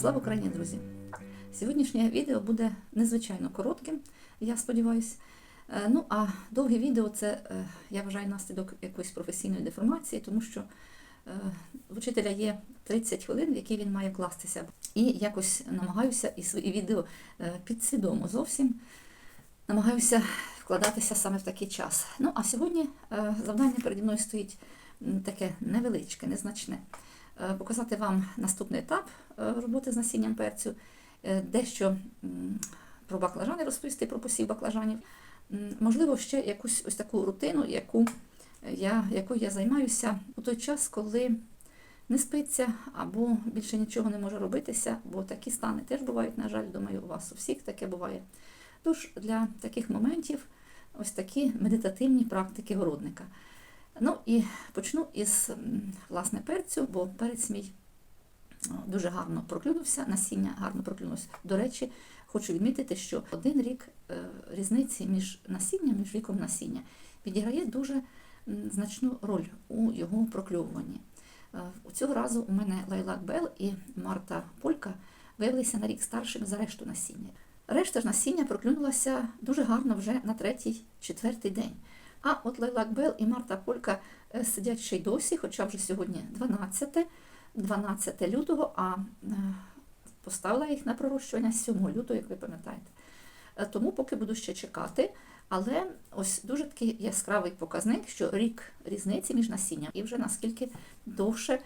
Слава Україні, друзі! Сьогоднішнє відео буде незвичайно коротким, я сподіваюся. Е, Ну, а довге відео це, е, я вважаю, наслідок якоїсь професійної деформації, тому що е, в учителя є 30 хвилин, в які він має кластися. І якось намагаюся і свої відео підсвідомо зовсім намагаюся вкладатися саме в такий час. Ну, а сьогодні завдання переді мною стоїть таке невеличке, незначне. Е, Показати вам наступний етап е, роботи з насінням перцю, е, дещо про баклажани розповісти, про посів баклажанів. Можливо, ще якусь ось таку рутину, яку я, якою я займаюся у той час, коли не спиться або більше нічого не може робитися, бо такі стани теж бувають, на жаль, думаю, у вас у всіх таке буває. Тож для таких моментів ось такі медитативні практики городника. Ну і почну із власне перцю, бо перець мій дуже гарно проклюнувся, насіння гарно проклюнулося. До речі, хочу відмітити, що один рік е, різниці між насінням, між віком насіння відіграє дуже значну роль у його прокльовуванні. Е, цього разу у мене Лайлак Бел і Марта Полька виявилися на рік старшими за решту насіння. Решта ж насіння проклюнулася дуже гарно вже на третій, четвертий день. А от Лайлак Бел і Марта Полька е, сидять ще й досі, хоча вже сьогодні 12, 12 лютого, а е, поставила їх на пророщування 7 лютого, як ви пам'ятаєте. Е, Тому поки буду ще чекати. Але ось дуже такий яскравий показник, що рік різниці між насінням і вже наскільки довше,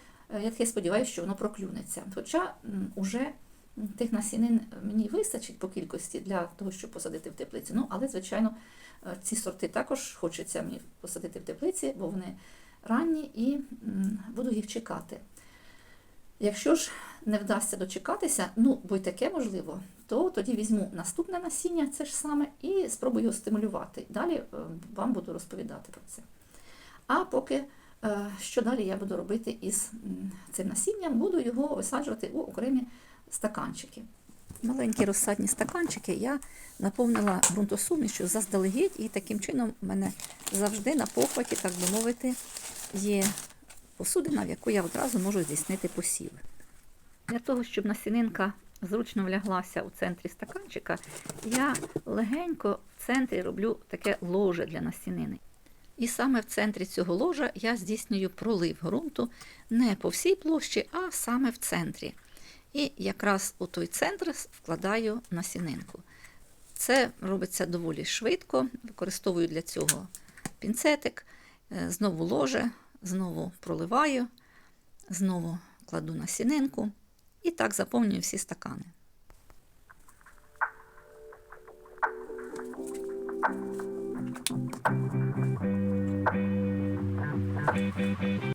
я таки сподіваюся, що воно проклюнеться. Хоча м, тих насінин мені вистачить по кількості для того, щоб посадити в теплиці. Ну, але, звичайно, е, ці сорти також хочеться мені посадити в теплиці, бо вони ранні і буду їх чекати. Якщо ж не вдасться дочекатися, ну, бо й таке можливо, то тоді візьму наступне насіння, це ж саме, і спробую його стимулювати. Далі е, вам буду розповідати про це. А поки е, що далі я буду робити із цим насінням, буду його висаджувати у окремі стаканчики. Маленькі розсадні стаканчики я наповнила ґрунтосумішю заздалегідь, і таким чином в мене завжди на похваті, так би мовити, є посудина, в яку я одразу можу здійснити посів. Для того, щоб насінинка зручно вляглася у центрі стаканчика, я легенько в центрі роблю таке ложе для насінини. І саме в центрі цього ложа я здійснюю пролив ґрунту не по всій площі, а саме в центрі. І якраз у той центр вкладаю насінинку. Це робиться доволі швидко, використовую для цього пінцетик, е, знову ложе, знову проливаю, знову кладу насінинку і так заповнюю всі стакани. А,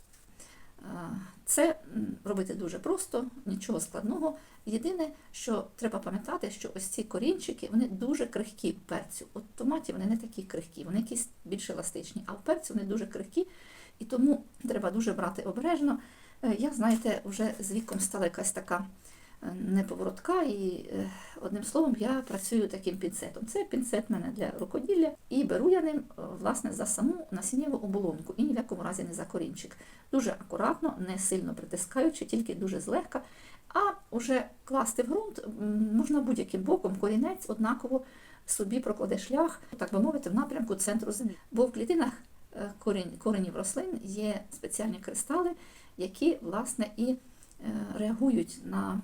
Це робити дуже просто, нічого складного. Єдине, що треба пам'ятати, що ось ці корінчики вони дуже крихкі в перцю. В томаті вони не такі крихкі, вони якісь більш еластичні, а в перцю вони дуже крихкі, і тому треба дуже брати обережно. Е, Я, знаєте, вже з віком стала якась така неповоротка, і е, одним словом я працюю таким пінцетом. Це пінцет в мене для рукоділля, і беру я ним е, власне за саму насіннєву оболонку і ні в якому разі не за корінчик. Дуже акуратно, не сильно притискаючи, тільки дуже злегка. А вже класти в ґрунт можна будь-яким боком, корінець однаково собі прокладе шлях, так би мовити, в напрямку центру землі. Бо в клітинах е, коренів рослин є спеціальні кристали, які власне і реагують на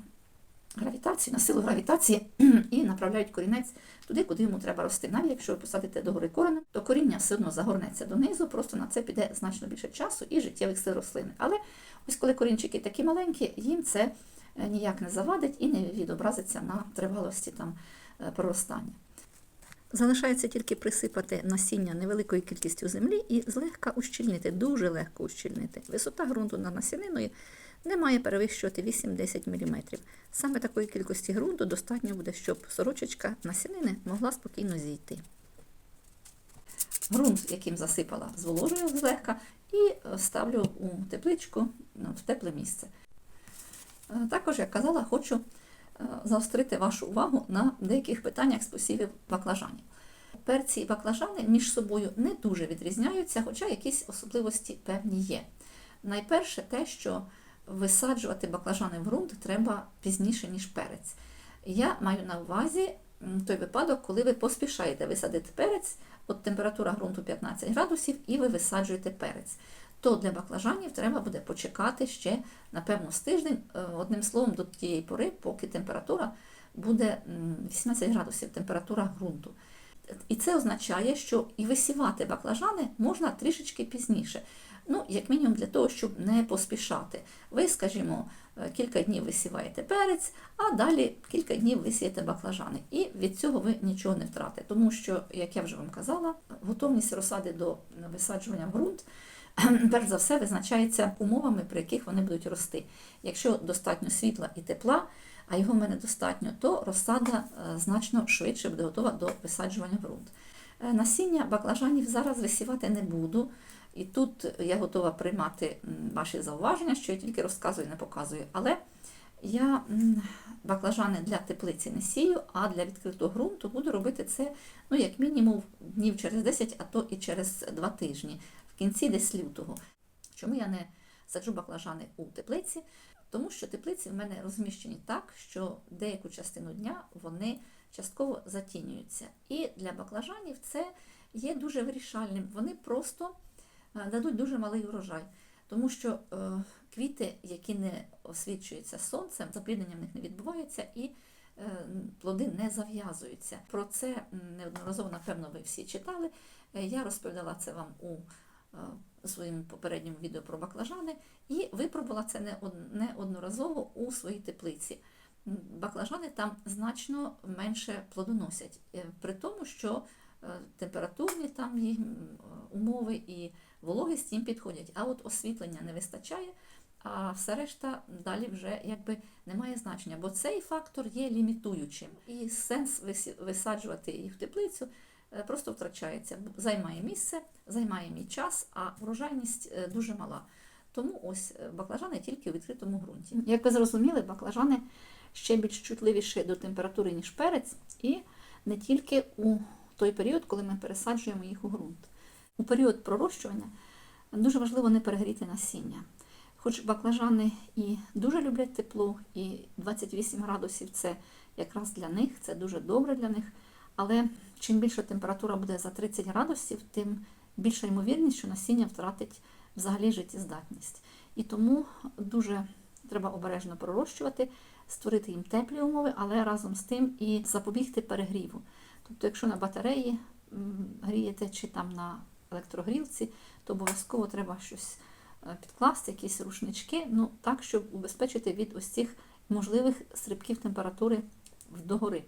гравітацію, на силу гравітації і направляють корінець туди, куди йому треба рости. Навіть якщо ви посадите догори коренем, то коріння все одно загорнеться донизу, просто на це піде значно більше часу і життєвих сил рослини. Але ось коли корінчики такі маленькі, їм це е, ніяк не завадить і не відобразиться на тривалості там е, проростання. Залишається тільки присипати насіння невеликою кількістю землі і злегка ущільнити, дуже легко ущільнити. Висота ґрунту над насіниною не має перевищувати 8-10 мм. Саме такої кількості ґрунту достатньо буде, щоб сорочечка насінини могла спокійно зійти. Ґрунт, яким засипала, зволожую злегка і е, ставлю у тепличку ну, в тепле місце. Е, Також, як казала, хочу е, заострити вашу увагу на деяких питаннях з посівів баклажанів. Перці і баклажани між собою не дуже відрізняються, хоча якісь особливості певні є. Найперше те, що висаджувати баклажани в ґрунт треба пізніше, ніж перець. Я маю на увазі той випадок, коли ви поспішаєте висадити перець, от температура ґрунту 15 градусів, і ви висаджуєте перець. То для баклажанів треба буде почекати ще, напевно, з тиждень, е, одним словом, до тієї пори, поки температура буде 18 градусів, температура ґрунту. І це означає, що і висівати баклажани можна трішечки пізніше. Ну, як мінімум для того, щоб не поспішати. Ви, скажімо, е, кілька днів висіваєте перець, а далі кілька днів висієте баклажани. І від цього ви нічого не втратите. Тому що, як я вже вам казала, готовність розсади до висаджування в ґрунт перш за все визначається умовами, при яких вони будуть рости. Якщо достатньо світла і тепла, а його в мене достатньо, то розсада е, значно швидше буде готова до висаджування ґрунт. Е, Насіння баклажанів зараз висівати не буду. І тут я готова приймати ваші зауваження, що я тільки розказую, не показую. Але я баклажани для теплиці не сію, а для відкритого ґрунту буду робити це ну, як мінімум днів через 10, а то і через 2 тижні, кінці десь лютого. Чому я не саджу баклажани у теплиці? Тому що теплиці в мене розміщені так, що деяку частину дня вони частково затінюються. І для баклажанів це є дуже вирішальним. Вони просто е, дадуть дуже малий урожай. Тому що е, квіти, які не освічуються сонцем, запліднення в них не відбувається і е, плоди не зав'язуються. Про це неодноразово, напевно, ви всі читали. Я розповідала це вам у е, своєму попередньому відео про баклажани, і випробувала це неодноразово у своїй теплиці. Баклажани там значно менше плодоносять, е, при тому, що е, температурні там умови і вологість їм підходять. А от освітлення не вистачає, а все решта далі вже якби не має значення, бо цей фактор є лімітуючим. І сенс висаджувати їх в теплицю просто втрачається. Займає місце, займає мій час, а врожайність е, дуже мала. Тому ось е, баклажани тільки у відкритому ґрунті. Як ви зрозуміли, баклажани ще більш чутливіші до температури, ніж перець, і не тільки у той період, коли ми пересаджуємо їх у ґрунт. У період пророщування дуже важливо не перегріти насіння. Хоч баклажани і дуже люблять тепло, і 28 градусів це якраз для них, це дуже добре для них. Але чим більша температура буде за 30 градусів, тим більша ймовірність, що насіння втратить взагалі життєздатність. І тому дуже треба обережно пророщувати, створити їм теплі умови, але разом з тим і запобігти перегріву. Тобто, якщо на батареї грієте чи там на електрогрілці, то обов'язково треба щось е, підкласти, якісь рушнички, ну так, щоб убезпечити від ось цих можливих стрибків температури догори.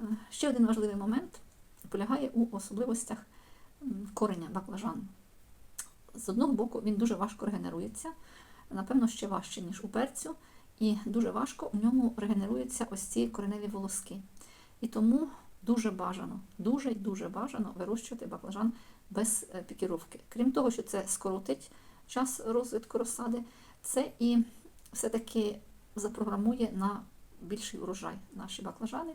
Е, Ще один важливий момент полягає у особливостях м, кореня баклажану. З одного боку, він дуже важко регенерується, напевно, ще важче, ніж у перцю, і дуже важко у ньому регенеруються ось ці кореневі волоски. І тому дуже бажано, дуже й дуже бажано вирощувати баклажан без е, пікіровки. Крім того, що це скоротить час розвитку розсади, це і все-таки запрограмує на більший урожай наші баклажани,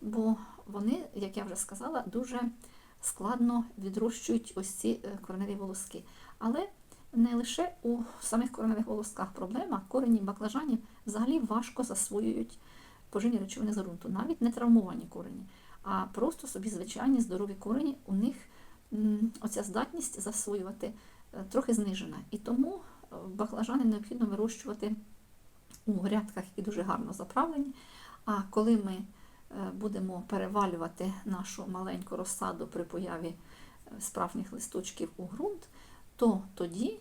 бо вони, як я вже сказала, дуже складно відрощують ось ці е, кореневі волоски. Але не лише у самих кореневих волосках проблема, корені баклажанів взагалі важко засвоюють поживні речовини з ґрунту, навіть не травмовані корені, а просто собі звичайні здорові корені, у них оця здатність засвоювати е, трохи знижена. І тому е, баклажани необхідно вирощувати у грядках, які дуже гарно заправлені. А коли ми будемо перевалювати нашу маленьку розсаду при появі е, справжніх листочків у ґрунт, то тоді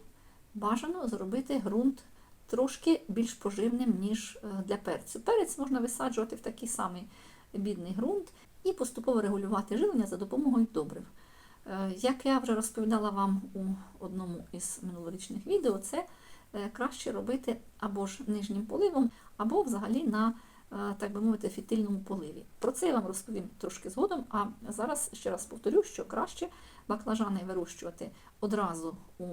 бажано зробити ґрунт трошки більш поживним, ніж е, для перцю. Перець можна висаджувати в такий самий бідний ґрунт і поступово регулювати живлення за допомогою добрив. Е, Як я вже розповідала вам у одному із минулорічних відео, це е, краще робити або ж нижнім поливом, або взагалі на, е, так би мовити, фітильному поливі. Про це я вам розповім трошки згодом, а зараз ще раз повторю, що краще баклажани вирощувати одразу у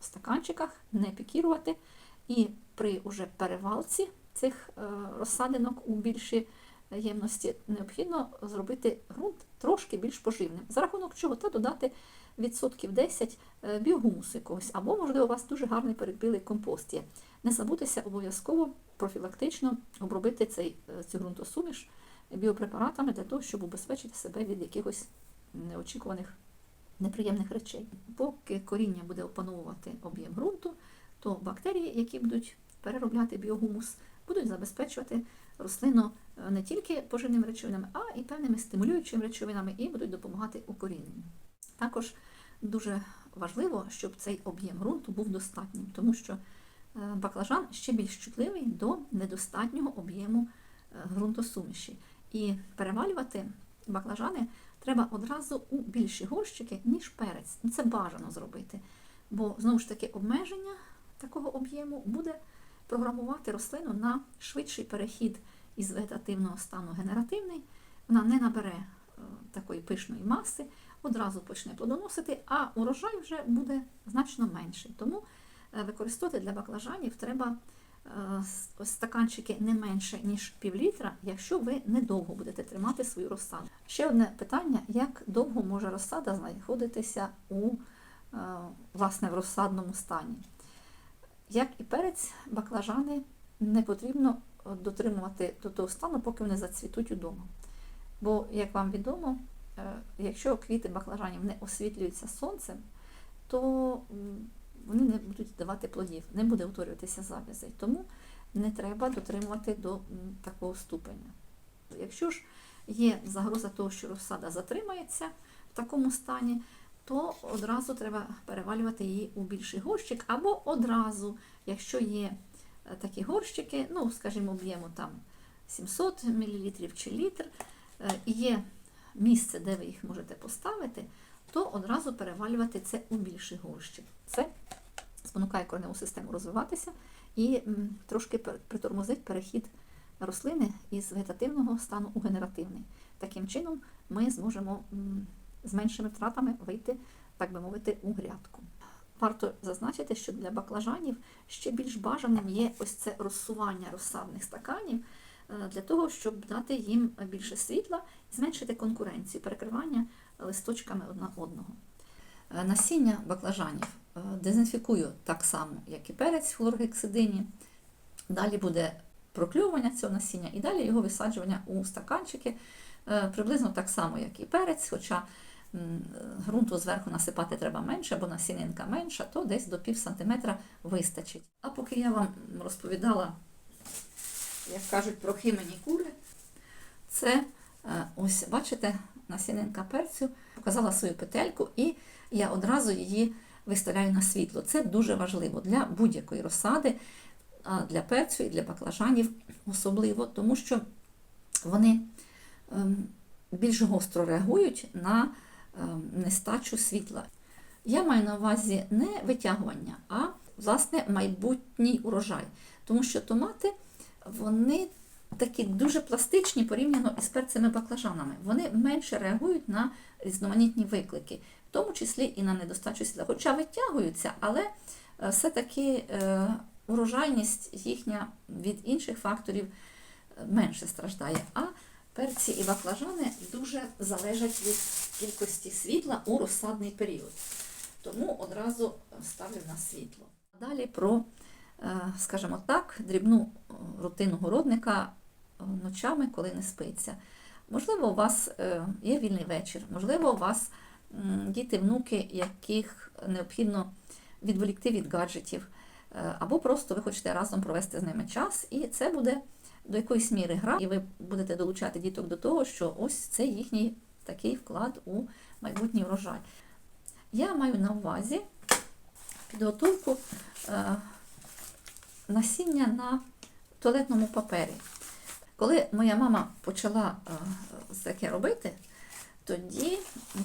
стаканчиках, не пікірувати, і при уже перевалці цих е, розсадинок у більші ємності необхідно зробити ґрунт трошки більш поживним. За рахунок чого та додати відсотків 10 е, біогумусу якогось, або, можливо, у вас дуже гарний передбілий компост є. Не забудьтеся обов'язково профілактично обробити цей, е, цю ґрунтосуміш біопрепаратами для того, щоб убезпечити себе від якихось неочікуваних неприємних речей. Поки коріння буде опановувати об'єм ґрунту, то бактерії, які будуть переробляти біогумус, будуть забезпечувати рослину е, не тільки поживними речовинами, а і певними стимулюючими речовинами і будуть допомагати укоріненню. Також дуже важливо, щоб цей об'єм ґрунту був достатнім, тому що баклажан ще більш чутливий до недостатнього об'єму е, ґрунтосуміші. І перевалювати баклажани треба одразу у більші горщики, ніж перець. Ну, Це бажано зробити. Бо знову ж таки обмеження такого об'єму буде програмувати рослину на швидший перехід із вегетативного стану генеративний. Вона не набере е, такої пишної маси, одразу почне плодоносити, а урожай вже буде значно менший. Тому е, використовувати для баклажанів треба е, стаканчики не менше, ніж пів літра, якщо ви недовго будете тримати свою розсаду. Ще одне питання: як довго може розсада знаходитися у е, власне в розсадному стані? Як і перець, баклажани не потрібно е, дотримувати до того стану, поки вони зацвітуть удома. Бо, як вам відомо, е, якщо квіти баклажанів не освітлюються сонцем, то вони не будуть давати плодів, не буде утворюватися зав'язей. Тому не треба дотримувати до такого ступеня. Якщо ж є загроза того, що розсада затримається в такому стані, то одразу треба перевалювати її у більший горщик, або одразу, якщо є е, такі горщики, ну, скажімо, об'єму там 700 мл чи літр, е, і є місце, де ви їх можете поставити, то одразу перевалювати це у більший горщик. Це спонукає кореневу систему розвиватися і трошки притормозить перехід рослини із вегетативного стану у генеративний. Таким чином ми зможемо з меншими втратами вийти, так би мовити, у грядку. Варто зазначити, що для баклажанів ще більш бажаним є ось це розсування розсадних стаканів е, для того, щоб дати їм більше світла і зменшити конкуренцію, перекривання листочками одна одного. Е, Насіння баклажанів дезінфікую так само, як і перець в хлоргексидині. Далі буде прокльовування цього насіння і далі його висаджування у стаканчики е, приблизно так само, як і перець, хоча ґрунту зверху насипати треба менше, бо насінинка менша, то десь до пів сантиметра вистачить. А поки я вам розповідала, як кажуть, про химені кури, це е, ось, бачите, насінинка перцю показала свою петельку, і я одразу її виставляю на світло. Це дуже важливо для будь-якої розсади, для перцю і для баклажанів особливо, тому що вони ем, більш гостро реагують на ем, нестачу світла. Я маю на увазі не витягування, а власне майбутній урожай. Тому що томати вони такі дуже пластичні порівняно із перцями баклажанами. Вони менше реагують на різноманітні виклики, в тому числі і на недостачу світла. Хоча витягуються, але е, все-таки е, урожайність їхня від інших факторів е, менше страждає. А перці і баклажани дуже залежать від кількості світла у розсадний період. Тому одразу ставлю на світло. Далі про, скажімо так, дрібну рутину городника ночами, коли не спиться. Можливо, у вас є вільний вечір, можливо, у вас діти, внуки, яких необхідно відволікти від гаджетів, е, або просто ви хочете разом провести з ними час, і це буде до якоїсь міри гра, і ви будете долучати діток до того, що ось це їхній такий вклад у майбутній врожай. Я маю на увазі підготовку е, насіння на туалетному папері. Коли моя мама почала е, таке робити, тоді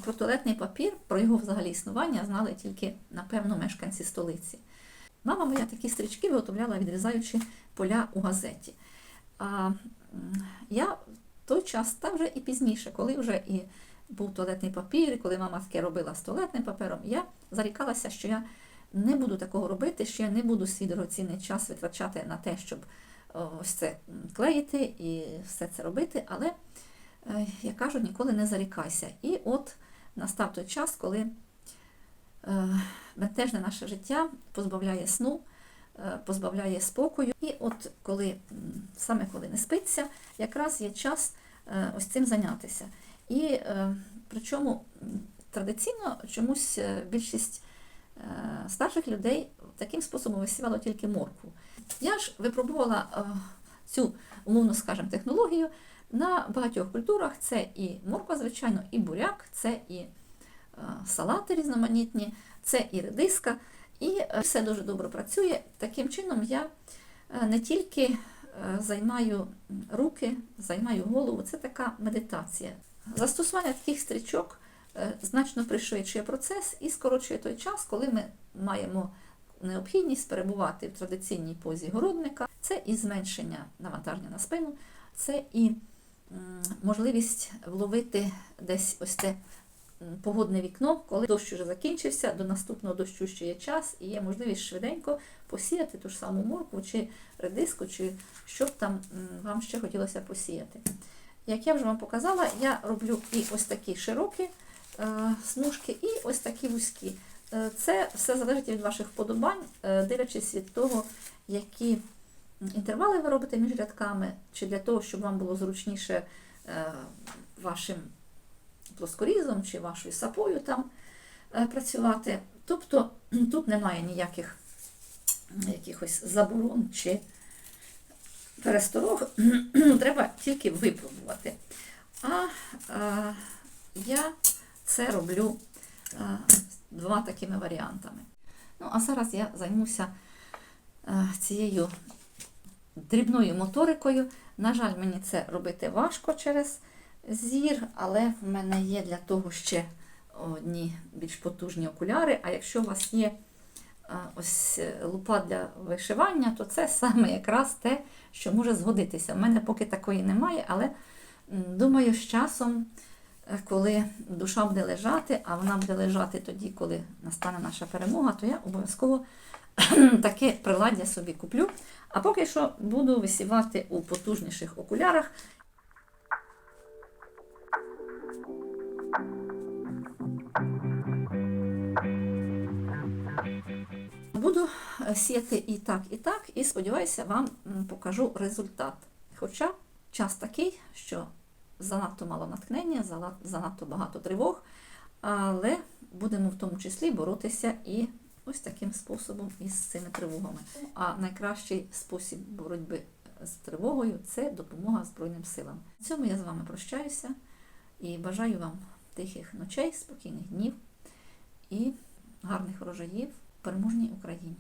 про туалетний папір, про його взагалі існування знали тільки, напевно, мешканці столиці. Мама моя такі стрічки виготовляла, відрізаючи поля у газеті. А я в той час, та вже і пізніше, коли вже і був туалетний папір, і коли мама таке робила з туалетним папером, я зарікалася, що я не буду такого робити, що я не буду свій дорогоцінний час витрачати на те, щоб ось це клеїти і все це робити. Але, як кажуть, ніколи не зарікайся. І от настав той час, коли е, бентежне наше життя, позбавляє сну, е, позбавляє спокою. І от коли саме коли не спиться, якраз є час е, ось цим зайнятися. І е, причому традиційно чомусь е, більшість е, старших людей таким способом висівало тільки моркву. Я ж випробувала е, цю, умовно скажемо, технологію на багатьох культурах. Це і морква, звичайно, і буряк, це і е, салати різноманітні, це і редиска. І е, все дуже добре працює. Таким чином я е, не тільки займаю руки, займаю голову, це така медитація. Застосування таких стрічок значно пришвидшує процес і скорочує той час, коли ми маємо необхідність перебувати в традиційній позі городника. Це і зменшення навантаження на спину, це і можливість вловити десь ось це погодне вікно, коли дощ вже закінчився, до наступного дощу ще є час, і є можливість швиденько посіяти ту ж саму моркву чи редиску, чи що б там вам ще хотілося посіяти. Як я вже вам показала, я роблю і ось такі широкі е, смужки, і ось такі вузькі. Е, Це все залежить від ваших вподобань, е, дивлячись від того, які інтервали ви робите між рядками, чи для того, щоб вам було зручніше е, вашим плоскорізом чи вашою сапою там е, працювати. Тобто тут немає ніяких якихось заборон чи пересторог, треба тільки випробувати. А е, я це роблю двома такими варіантами. Ну, а зараз я займуся цією дрібною моторикою. На жаль, мені це робити важко через зір, але в мене є для того ще одні більш потужні окуляри. А якщо у вас є е, ось е, лупа для вишивання, то це саме якраз те, що може згодитися. У мене поки такої немає, але думаю, з часом, е, коли душа буде лежати, а вона буде лежати тоді, коли настане наша перемога, то я обов'язково таке приладдя собі куплю. А поки що буду висівати у потужніших окулярах. Буду е, сіяти і так, і так, і сподіваюся, вам покажу результат. Хоча час такий, що занадто мало натхнення, занадто багато тривог, але будемо в тому числі боротися і ось таким способом із цими тривогами. А найкращий спосіб боротьби з тривогою це допомога Збройним силам. На цьому я з вами прощаюся і бажаю вам тихих ночей, спокійних днів і гарних врожаїв в переможній Україні.